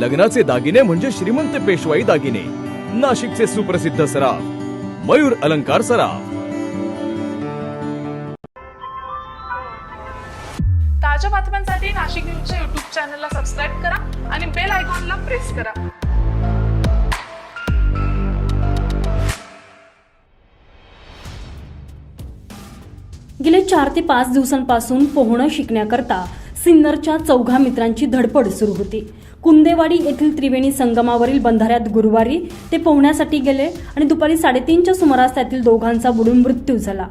लग्नाचे दागिने म्हणजे श्रीमंत पेशवाई दागिने. नाशिकचे सुप्रसिद्ध सराफ मयूर अलंकार सराफ. ताज्या बातम्यांसाठी नाशिक न्यूजच्या युट्यूब चॅनलला सबस्क्राईब करा आणि बेल आयकॉनला प्रेस करा. गेले चार ते पाच दिवसांपासून पोहणं शिकण्याकरता सिन्नरच्या चौघा मित्रांची धडपड सुरू होती. कुंदेवाडी येथील त्रिवेणी संगमावरील बंधाऱ्यात गुरुवारी ते पोहण्यासाठी गेले आणि दुपारी साडेतीनच्या सुमारास त्यातील दोघांचा बुडून मृत्यू झाला.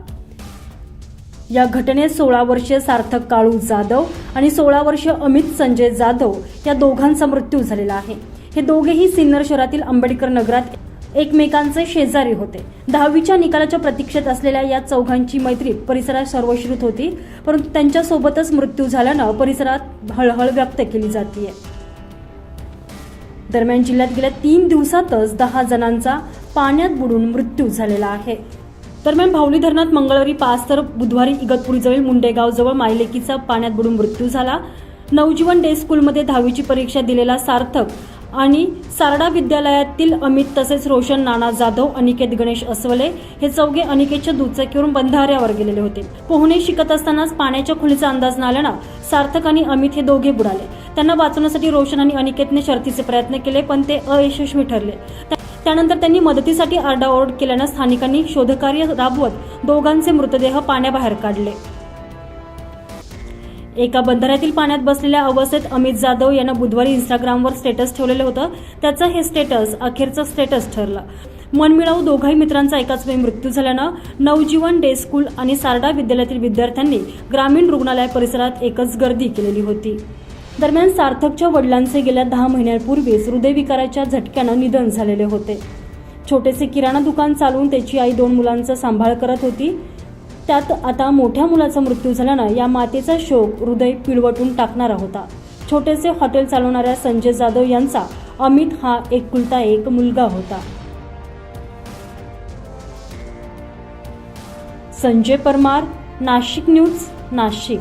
या घटनेत सोळा वर्षीय सार्थक काळू जाधव आणि सोळा वर्षीय अमित संजय जाधव या दोघांचा मृत्यू झालेला आहे. हे दोघेही सिन्नर शहरातील आंबेडकर नगरात एकमेकांचे शेजारी होते. दहावीच्या निकालाच्या प्रतीक्षेत असलेल्या या चौघांची मैत्री परिसरात सर्वश्रुत होती परंतु त्यांच्यासोबतच मृत्यू झाल्यानं परिसरात हळहळ व्यक्त केली जाते दरम्यान जिल्ह्यात गेल्या तीन दिवसातच दहा जणांचा पाण्यात बुडून मृत्यू झालेला आहे. दरम्यान भावली धरणात मंगळवारी पाच तर बुधवारी इगतपुरीजवळ मुंडेगावजवळ मायलेकीचा पाण्यात बुडून मृत्यू झाला. नवजीवन डे स्कूलमध्ये दहावीची परीक्षा दिलेला सार्थक आणि सारडा विद्यालयातील अमित तसेच रोशन नाना जाधव अनिकेत गणेश अस्वले हे चौघे अनिकेतच्या दुचाकीवरून बंधाऱ्यावर गेलेले होते. पोहणे शिकत असतानाच पाण्याच्या खोलीचा अंदाज न आल्यानं सार्थक आणि अमित हे दोघे बुडाले. त्यांना वाचवण्यासाठी रोशन आणि अनिकेतने शर्थीचे प्रयत्न केले पण ते अयशस्वी ठरले. त्या- त्यानंतर त्यांनी मदतीसाठी आरडाओरड केल्यानं स्थानिकांनी शोधकार्य राबवत दोघांचे मृतदेह पाण्याबाहेर काढले. एका बंधाऱ्यातील पाण्यात बसलेल्या अवस्थेत अमित जाधव यानं बुधवारी इंस्टाग्रामवर स्टेटस ठेवलेलं होतं. त्याचं हे स्टेटस अखेरचं स्टेटस ठरलं. मनमिळावू दोघाही मित्रांचा एकाच वेळी मृत्यू झाल्यानं नवजीवन डे स्कूल आणि सारडा विद्यालयातील विद्यार्थ्यांनी ग्रामीण रुग्णालय परिसरात एकच गर्दी केलेली होती. दरम्यान सार्थकच्या वडिलांचे गेल्या दहा महिन्यांपूर्वीच हृदयविकाराच्या झटक्यानं निधन झालेले होते. छोटेसे किराणा दुकान चालवून त्याची आई दोन मुलांचा सांभाळ करत होती. त्यात आता मोठ्या मुलाचा मृत्यू झाल्यानं या मातेचा शोक हृदय पिळवटून टाकणारा होता. छोटेसे हॉटेल चालवणाऱ्या संजय जाधव यांचा अमित हा एकुलता एक मुलगा होता. संजय परमार नाशिक न्यूज नाशिक.